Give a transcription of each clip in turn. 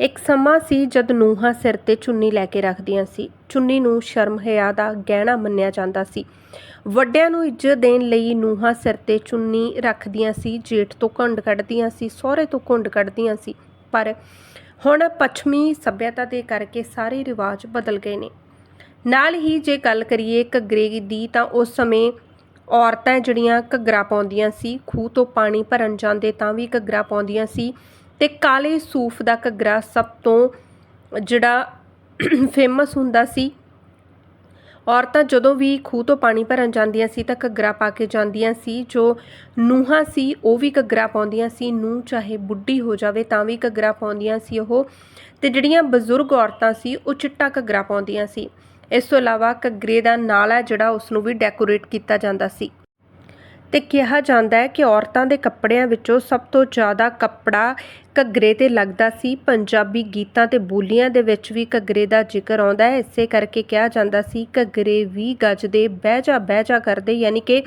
ਇੱਕ ਸਮਾਂ ਸੀ ਜਦ ਨੂੰਹਾਂ ਸਿਰ ਤੇ ਚੁੰਨੀ ਲੈ ਕੇ ਰੱਖਦੀਆਂ ਸੀ। ਚੁੰਨੀ ਨੂੰ ਸ਼ਰਮ ਹਿਆ ਦਾ ਗਹਿਣਾ ਮੰਨਿਆ ਜਾਂਦਾ ਸੀ। ਵੱਡਿਆਂ ਨੂੰ ਇੱਜ਼ਤ ਦੇਣ ਲਈ ਨੂੰਹਾਂ ਸਿਰ ਤੇ ਚੁੰਨੀ ਰੱਖਦੀਆਂ ਸੀ, ਜੇਠ ਤੋਂ ਘੁੰਡ ਕੱਢਦੀਆਂ ਸੀ, ਸਹੁਰੇ ਤੋਂ ਘੁੰਡ ਕੱਢਦੀਆਂ ਸੀ। ਪਰ ਹੁਣ ਪੱਛਮੀ ਸੱਭਿਅਤਾ ਦੇ ਕਰਕੇ ਸਾਰੇ ਰਿਵਾਜ ਬਦਲ ਗਏ ਨੇ। ਨਾਲ ਹੀ ਜੇ ਗੱਲ ਕਰੀਏ ਘੱਗਰੇ ਦੀ, ਤਾਂ ਉਸ ਸਮੇਂ ਔਰਤਾਂ ਜਿਹੜੀਆਂ ਘੱਗਰਾ ਪਾਉਂਦੀਆਂ ਸੀ, ਖੂਹ ਤੋਂ ਪਾਣੀ ਭਰਨ ਜਾਂਦੇ ਤਾਂ ਵੀ ਘੱਗਰਾ ਪਾਉਂਦੀਆਂ ਸੀ। ਅਤੇ ਕਾਲੇ ਸੂਫ ਦਾ ਘੱਗਰਾ ਸਭ ਤੋਂ ਜਿਹੜਾ ਫੇਮਸ ਹੁੰਦਾ ਸੀ। ਔਰਤਾਂ ਜਦੋਂ ਵੀ ਖੂਹ ਤੋਂ ਪਾਣੀ ਭਰਨ ਜਾਂਦੀਆਂ ਸੀ ਤਾਂ ਘੱਗਰਾ ਪਾ ਕੇ ਜਾਂਦੀਆਂ ਸੀ। ਜੋ ਨੂੰਹਾਂ ਸੀ, ਉਹ ਵੀ ਘੱਗਰਾ ਪਾਉਂਦੀਆਂ ਸੀ। ਨੂੰਹ ਚਾਹੇ ਬੁੱਢੀ ਹੋ ਜਾਵੇ ਤਾਂ ਵੀ ਘੱਗਰਾ ਪਾਉਂਦੀਆਂ ਸੀ ਉਹ। ਤੇ ਜਿਹੜੀਆਂ ਬਜ਼ੁਰਗ ਔਰਤਾਂ ਸੀ, ਉਹ ਚਿੱਟਾ ਘੱਗਰਾ ਪਾਉਂਦੀਆਂ ਸੀ। ਇਸ ਤੋਂ ਇਲਾਵਾ ਘੱਗਰੇ ਦਾ ਨਾਲਾ ਜਿਹੜਾ ਉਸ ਨੂੰ ਵੀ ਡੈਕੋਰੇਟ ਕੀਤਾ ਜਾਂਦਾ ਸੀ। ਤੇ ਕਿਹਾ ਜਾਂਦਾ ਹੈ ਕਿ ਔਰਤਾਂ ਦੇ ਕੱਪੜਿਆਂ ਵਿੱਚੋਂ ਸਭ ਤੋਂ ਜ਼ਿਆਦਾ ਕੱਪੜਾ ਘੱਗਰੇ ਤੇ ਲੱਗਦਾ ਸੀ। ਪੰਜਾਬੀ ਗੀਤਾਂ ਤੇ ਬੋਲੀਆਂ ਦੇ ਵਿੱਚ ਵੀ ਘੱਗਰੇ ਦਾ ਜ਼ਿਕਰ ਆਉਂਦਾ ਹੈ। ਇਸੇ ਕਰਕੇ ਕਿਹਾ ਜਾਂਦਾ ਸੀ, ਘੱਗਰੇ ਵੀ ਗੱਜਦੇ ਬਹਿ ਜਾ ਬਹਿ ਜਾ ਕਰਦੇ। ਯਾਨੀ ਕਿ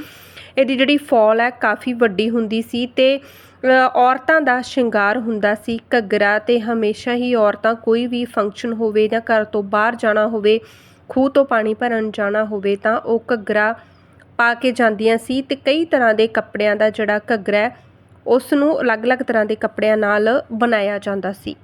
ਇਹਦੀ ਜਿਹੜੀ ਫੌਲ ਹੈ ਕਾਫੀ ਵੱਡੀ ਹੁੰਦੀ ਸੀ ਤੇ ਔਰਤਾਂ ਦਾ ਸ਼ਿੰਗਾਰ ਹੁੰਦਾ ਸੀ ਘੱਗਰਾ ਤੇ ਹਮੇਸ਼ਾ ਹੀ ਔਰਤਾਂ ਕੋਈ ਵੀ ਫੰਕਸ਼ਨ ਹੋਵੇ ਜਾਂ ਘਰ ਤੋਂ ਬਾਹਰ ਜਾਣਾ ਹੋਵੇ, ਖੂਹ ਤੋਂ ਪਾਣੀ ਭਰਨ ਜਾਣਾ ਹੋਵੇ ਤਾਂ ਉਹ ਘੱਗਰਾ ਪਾ ਕੇ ਜਾਂਦੀਆਂ ਸੀ ਤੇ ਕਈ ਤਰ੍ਹਾਂ ਦੇ ਕੱਪੜਿਆਂ ਦਾ ਜਿਹੜਾ ਘੱਗਰਾ ਉਸ ਨੂੰ ਅਲੱਗ-ਅਲੱਗ ਤਰ੍ਹਾਂ ਦੇ ਕੱਪੜਿਆਂ ਨਾਲ ਬਣਾਇਆ ਜਾਂਦਾ ਸੀ।